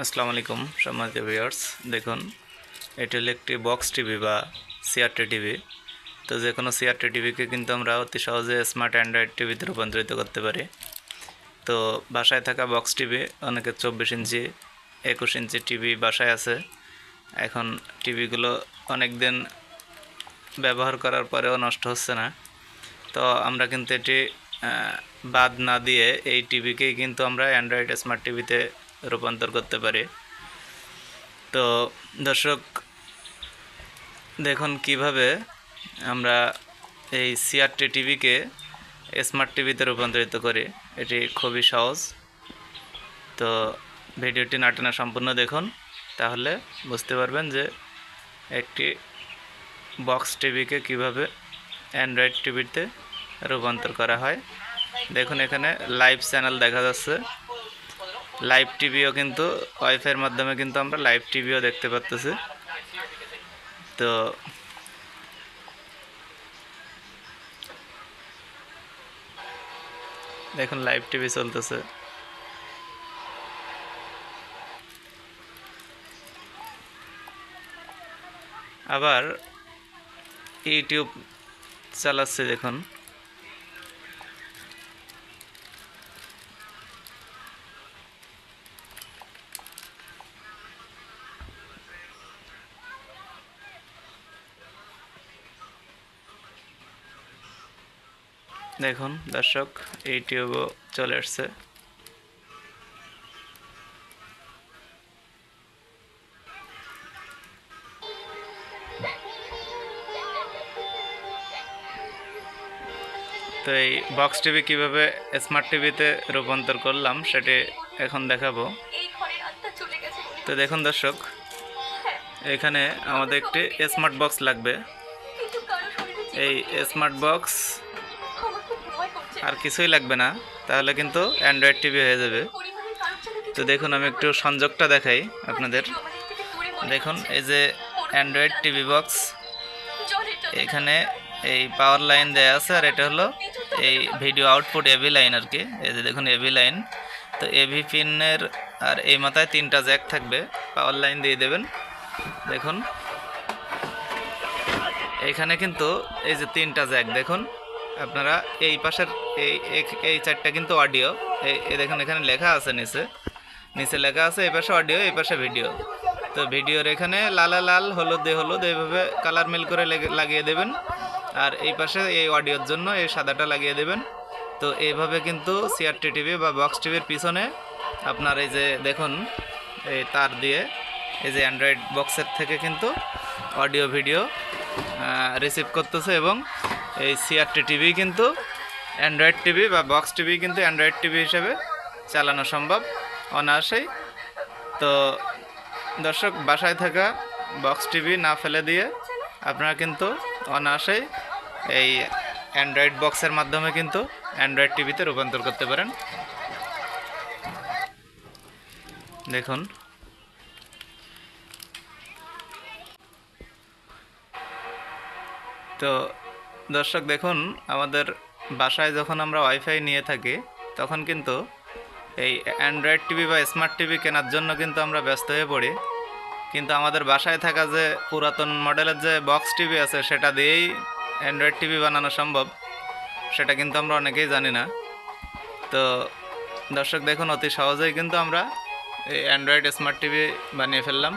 আসসালামু আলাইকুম সম্মানিত ভিউয়ার্স দেখুন, এটি হলো একটি বক্স টিভি বা সিআরটি টিভি তো যে কোনো সিআরটি টিভিকে কিন্তু আমরা অতি সহজে স্মার্ট অ্যান্ড্রয়েড টিভিতে রূপান্তরিত করতে পারি। তো বাসায় থাকা বক্স টিভি অনেকে চব্বিশ ইঞ্চি, একুশ ইঞ্চি টিভি বাসায় আছে। এখন টিভিগুলো অনেক দিন ব্যবহার করার পরেও নষ্ট হচ্ছে না। তো আমরা কিন্তু এটি বাদ না দিয়ে এই টিভিকেই কিন্তু আমরা অ্যান্ড্রয়েড স্মার্ট টিভিতে রূপান্তর করতে পারি। তো দর্শক, দেখুন কীভাবে আমরা এই সিআরটি টিভিকে স্মার্ট টিভিতে রূপান্তরিত করি। এটি খুবই সহজ। তো ভিডিওটি নাটনা সম্পূর্ণ দেখুন, তাহলে বুঝতে পারবেন যে একটি বক্স টিভিকে কীভাবে অ্যান্ড্রয়েড টিভিতে রূপান্তর করা হয়। দেখুন এখানে লাইভ চ্যানেল দেখা যাচ্ছে। লাইভ টিভিও কিন্তু ওয়াইফাইয়ের মাধ্যমে কিন্তু আমরা লাইভ টিভিও দেখতে পাচ্তেছি তো দেখুন লাইভ টিভি চলতেছে। আবার ইউটিউব চালাচ্ছে দেখুন। দেখুন, দর্শক, এই টিউবও চলে আসছে। তো এই বক্স টিভি কীভাবে স্মার্ট টিভিতে রূপান্তর করলাম, সেটি এখন দেখাবো। তো দেখুন, দর্শক, এখানে আমাদের একটি স্মার্ট বক্স লাগবে। এই স্মার্ট বক্স আর কিছুই লাগবে না, তাহলে কিন্তু অ্যান্ড্রয়েড টিভি হয়ে যাবে। তো দেখুন, আমি একটু সংযোগটা দেখাই আপনাদের। দেখুন, এই যে অ্যান্ড্রয়েড টিভি বক্স এখানে এই পাওয়ার লাইন দেয়া আছে, আর এটা হলো এই ভিডিও আউটপুট এবি লাইন আর কি। এই যে দেখুন এবি লাইন তো এবি পিনের আর এই মাথায় তিনটা জ্যাক থাকবে পাওয়ার লাইন দিয়ে দেবেন। দেখুন এইখানে কিন্তু এই যে তিনটা জ্যাক দেখুন। আপনারা এই পাশের, এই এই চারটা কিন্তু অডিও এই দেখুন, এখানে লেখা আছে নিচে। নিচে লেখা আছে, এই পাশে অডিও এই পাশে ভিডিও তো ভিডিওর এখানে লালা লাল, হলুদে হলুদ, এইভাবে কালার মিল করে লেগে- লাগিয়ে দেবেন। আর এই পাশে এই অডিওর জন্য এই সাদাটা লাগিয়ে দেবেন। তো এইভাবে কিন্তু সিআরটি টিভি বা বক্স টিভির পিছনে আপনার এই যে দেখুন, এই তার দিয়ে এই যে অ্যান্ড্রয়েড বক্সের থেকে কিন্তু অডিও ভিডিও রিসিভ করতেছে এবং এই সিআরটি টিভি কিন্তু অ্যান্ড্রয়েড টিভি বা বক্স টিভি কিন্তু অ্যান্ড্রয়েড টিভি হিসেবে চালানো সম্ভব, অনায়াসেই। তো দর্শক, বাসায় থাকা বক্স টিভি না ফেলে দিয়ে আপনারা কিন্তু অনায়াসেই এই অ্যান্ড্রয়েড বক্সের মাধ্যমে কিন্তু অ্যান্ড্রয়েড টিভিতে রূপান্তর করতে পারেন। দেখুন। তো দর্শক, দেখুন, আমাদের বাসায় যখন আমরা ওয়াইফাই নিয়ে থাকি, তখন কিন্তু এই অ্যান্ড্রয়েড টিভি বা স্মার্ট টিভি কেনার জন্য কিন্তু আমরা ব্যস্ত হয়ে পড়ি। কিন্তু আমাদের বাসায় থাকা যে পুরাতন মডেলের যে বক্স টিভি আছে, সেটা দিয়েই অ্যান্ড্রয়েড টিভি বানানো সম্ভব। সেটা কিন্তু আমরা অনেকেই জানি না। তো দর্শক, দেখুন, অতি সহজেই কিন্তু আমরা এই অ্যান্ড্রয়েড স্মার্ট টিভি বানিয়ে ফেললাম।